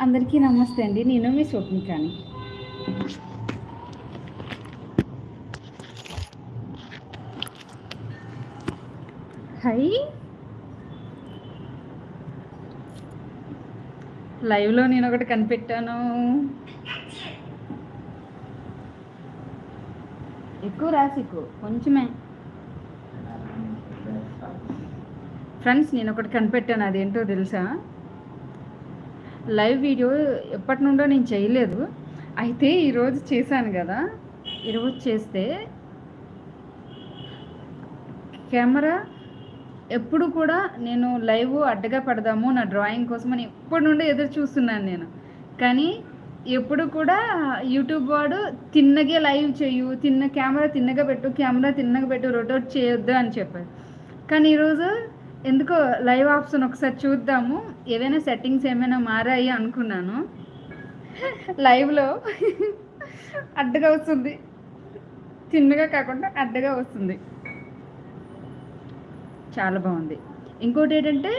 అందరికీ నమస్తే అండి. నేను మీ స్వప్నికాని. హై. లైవ్లో నేను ఒకటి కనిపెట్టాను. ఎక్కువ రాసికు. కొంచెమే. ఫ్రెండ్స్ నేను ఒకటి కనిపెట్టాను అదేంటో తెలుసా? లైవ్ వీడియో ఎప్పటి నుండో నేను చేయలేదు. అయితే ఈరోజు చేశాను కదా? ఈరోజు చేస్తే కెమెరా ఎప్పుడు కూడా నేను లైవ్ అడ్డగా పడదాము నా డ్రాయింగ్ కోసం అని ఎప్పటి నుండి ఎదురు చూస్తున్నాను నేను. కానీ ఎప్పుడు కూడా యూట్యూబ్ వాడు తిన్నగే లైవ్ చేయు తిన్న కెమెరా తిన్నగా పెట్టు కెమెరా తిన్నగా పెట్టు రొటేట్ చేయొద్దు అని చెప్పారు కానీ ఈరోజు ఎందుకో లైవ్ ఆప్షన్ ఒకసారి చూద్దాము. ఏవైనా సెట్టింగ్స్ ఏమైనా మారాయి అనుకున్నాను. లైవ్లో అడ్డగా వస్తుంది. తిన్నగా కాకుండా అడ్డగా వస్తుంది. చాలా బాగుంది. ఇంకోటి ఏంటంటే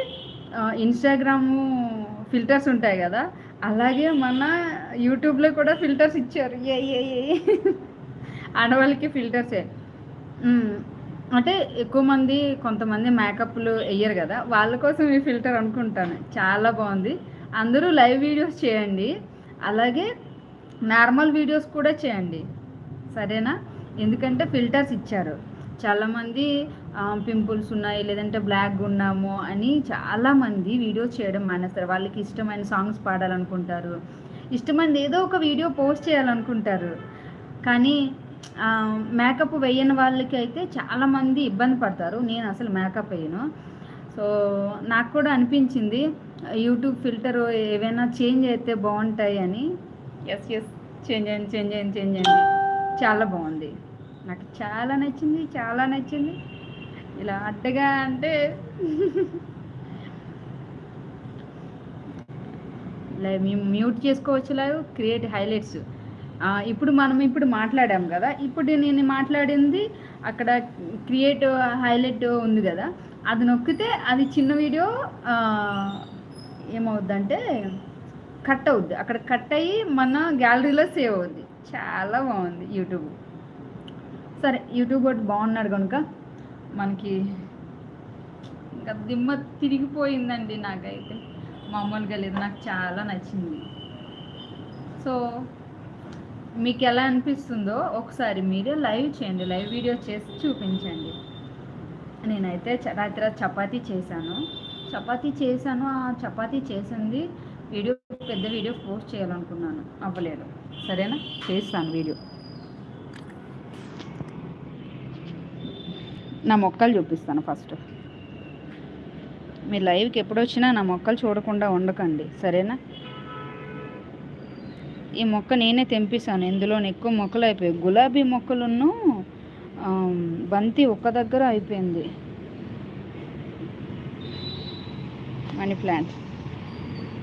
ఇన్స్టాగ్రాము ఫిల్టర్స్ ఉంటాయి కదా. అలాగే మన యూట్యూబ్లో కూడా ఫిల్టర్స్ ఇచ్చారు. ఏ ఏ ఏ. ఆడవాళ్ళకి ఫిల్టర్సే. అంటే ఎక్కువ మంది కొంతమంది మేకప్లు వేయరు కదా. వాళ్ళ కోసం ఈ ఫిల్టర్ అనుకుంటాను. చాలా బాగుంది. అందరూ లైవ్ వీడియోస్ చేయండి. అలాగే నార్మల్ వీడియోస్ కూడా చేయండి. సరేనా? ఎందుకంటే ఫిల్టర్స్ ఇచ్చారు. చాలామంది పింపుల్స్ ఉన్నాయి లేదంటే బ్లాక్ ఉన్నాము అని చాలామంది వీడియోస్ చేయడం మానేస్తారు. వాళ్ళకి ఇష్టమైన సాంగ్స్ పాడాలనుకుంటారు. ఇష్టమైనది ఏదో ఒక వీడియో పోస్ట్ చేయాలనుకుంటారు. కానీ మేకప్ వేయని వాళ్ళకి అయితే చాలామంది ఇబ్బంది పడతారు. నేను అసలు మేకప్ వేయను. సో నాకు కూడా అనిపించింది యూట్యూబ్ ఫిల్టర్ ఏవైనా చేంజ్ అయితే బాగుంటాయి అని. ఎస్ ఎస్ చేంజ్ అయ్యింది చేంజ్ అయ్యింది చేంజ్ అయ్యింది చాలా బాగుంది. నాకు చాలా నచ్చింది చాలా నచ్చింది. ఇలా అడ్డగా అంటే లైవ్ మేము మ్యూట్ చేసుకోవచ్చు లైవ్ క్రియేట్ హైలైట్స్. ఇప్పుడు మనం ఇప్పుడు మాట్లాడాం కదా. ఇప్పుడు నేను మాట్లాడింది అక్కడ క్రియేట్ హైలైట్ ఉంది కదా. అది నొక్కితే అది చిన్న వీడియో ఏమవుద్దంటే కట్ అవుద్ది. అక్కడ కట్ అయ్యి మన గ్యాలరీలో సేవ్ అవుద్ది. చాలా బాగుంది యూట్యూబ్. సరే యూట్యూబ్ ఒకటి బాగున్నాడు కనుక మనకి ఇంకా దిమ్మ తిరిగిపోయిందండి నాకైతే. మామూలుగా లేదు నాకు చాలా నచ్చింది. సో మీకు ఎలా అనిపిస్తుందో ఒకసారి మీరే లైవ్ చేయండి లైవ్ వీడియో చేసి చూపించండి. నేనైతే రాత్రి చపాతీ చేశాను. చపాతీ చేశాను ఆ చపాతీ చేసింది వీడియో పెద్ద వీడియో పోస్ట్ చేయాలనుకున్నాను. అవ్వలేదు. సరేనా? చేస్తాను వీడియో. నా మొక్కలు చూపిస్తాను ఫస్ట్. మీ లైవ్కి ఎప్పుడు వచ్చినా నా మొక్కలు చూడకుండా ఉండకండి. సరేనా? ఈ మొక్క నేనే తెంపిస్తాను ఇందులో ఎక్కువ మొక్కలు అయిపోయాయి. గులాబీ మొక్కలున్ను బంతి ఒక్క దగ్గర అయిపోయింది. Money plant.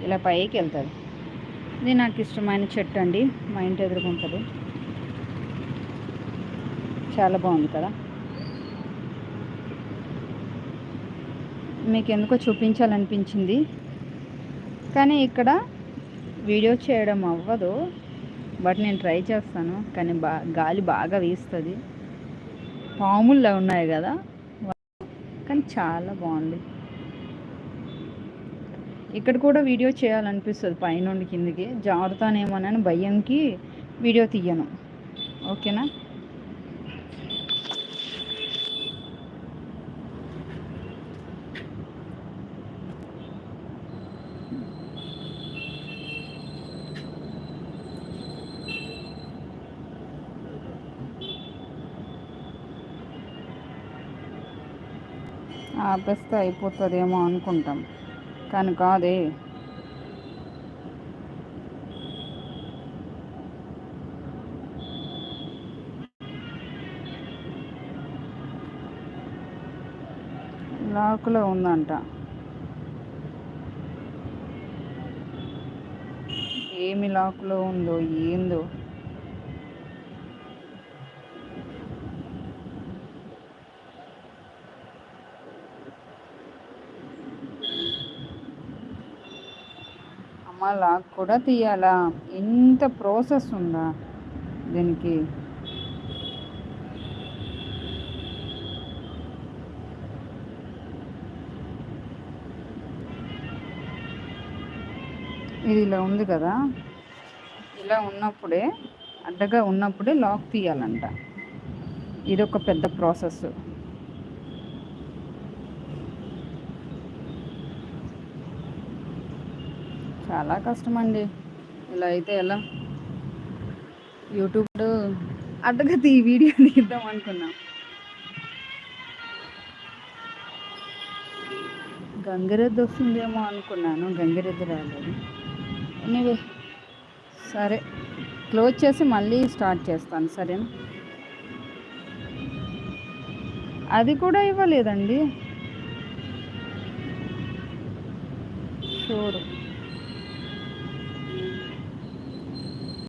ఇలా పైకి వెళ్తుంది ఇది నాకు ఇష్టమైన చెట్టు అండి. మా ఇంటి ఎదురుకుంటుంది చాలా బాగుంది కదా. మీకు ఎందుకో చూపించాలనిపించింది. కానీ ఇక్కడ వీడియో చేయడం అవ్వదు బట్ నేను ట్రై చేస్తాను. కానీ బా గాలి బాగా వీస్తుంది. పాముల్లా ఉన్నాయి కదా. కానీ చాలా బాగుంది. ఇక్కడ కూడా వీడియో చేయాలనిపిస్తుంది పైనుండి కిందికి. జారుతానేమోనని భయంకి వీడియో తీయను. ఓకేనా? ఆపేస్తే అయిపోతుందేమో అనుకుంటాం. కానీ కాదే. లాకులో ఉందంట. ఏమి లాకులో ఉందో ఏందో. మళ్ళా లాక్ కూడా తీయాలా? ఇంత ప్రాసెస్ ఉందా దీనికి? ఇది ఇలా ఉంది కదా? ఇలా ఉన్నప్పుడే అడ్డగా ఉన్నప్పుడే లాక్ తీయాలంట. ఇది ఒక పెద్ద ప్రాసెస్ చాలా కష్టం అండి ఇలా అయితే ఎలా? యూట్యూబ్ అడ్డగా ఈ వీడియో తీద్దాం అనుకున్నాం. గంగిరెద్దు వస్తుందేమో అనుకున్నాను. గంగిరెద్దు రాలేదు. ఎనీవే సరే. క్లోజ్ చేసి మళ్ళీ స్టార్ట్ చేస్తాను. సరేనా? అది కూడా ఇవ్వలేదండి. షూర్.